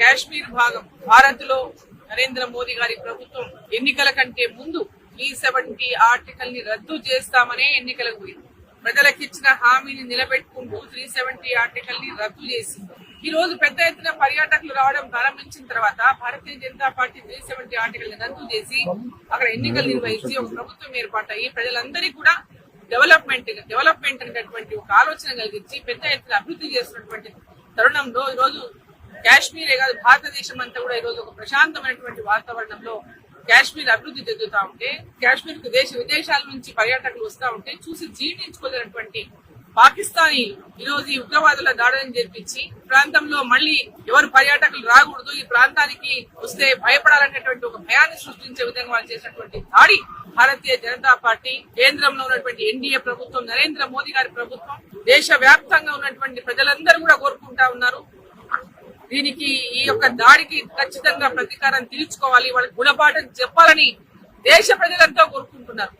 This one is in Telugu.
కాశ్మీర్ భాగం భారత్లో నరేంద్ర మోదీ గారి ప్రభుత్వం ఎన్నికల కంటే ముందు త్రీ సెవెంటీ ఆర్టికల్ని రద్దు చేస్తామనే ఎన్నికలకు పోయింది. ప్రజలకు ఇచ్చిన హామీని నిలబెట్టుకుంటూ త్రీ సెవెంటీ ఆర్టికల్ని రద్దు చేసింది. ఈ రోజు పెద్ద ఎత్తున పర్యాటకులు రావడం ప్రారంభించిన తర్వాత Bharatiya Janata party three seventy ఆర్టికల్ని రద్దు చేసి అక్కడ ఎన్నికలు నిర్వహించి ఒక ప్రభుత్వం ఏర్పాటయ్యి ప్రజలందరికీ కూడా డెవలప్మెంట్ డెవలప్మెంట్ అనేటటువంటి ఒక ఆలోచన కలిగించి పెద్ద ఎత్తున అభివృద్ధి చేస్తున్నటువంటి తరుణంలో ఈ రోజు కాశ్మీరే కాదు భారతదేశం అంతా కూడా ఈ రోజు ఒక ప్రశాంతమైనటువంటి వాతావరణంలో కాశ్మీర్ అభివృద్ధి చెందుతా ఉంటే కాశ్మీర్కు దేశ విదేశాల నుంచి పర్యాటకులు వస్తా ఉంటే చూసి జీర్ణించుకోలేనటువంటి పాకిస్తానీ ఈ రోజు ఈ ఉగ్రవాదుల దాడులను జరిపించి ప్రాంతంలో మళ్ళీ ఎవరు పర్యాటకులు రాకూడదు ఈ ప్రాంతానికి వస్తే భయపడాలనేటువంటి ఒక భయాన్ని సృష్టించే విధంగా వాళ్ళు చేసినటువంటి దాడి భారతీయ జనతా పార్టీ కేంద్రంలో ఉన్నటువంటి ఎన్డీఏ ప్రభుత్వం నరేంద్ర మోదీ గారి ప్రభుత్వం దేశ వ్యాప్తంగా ఉన్నటువంటి ప్రజలందరూ కూడా కోరుకుంటా ఉన్నారు. దీనికి ఈ యొక్క దాడికి ఖచ్చితంగా ప్రతీకారం తీర్చుకోవాలి. వాళ్ళకి గుణపాఠం చెప్పాలని దేశ ప్రజలంతా కోరుకుంటున్నారు.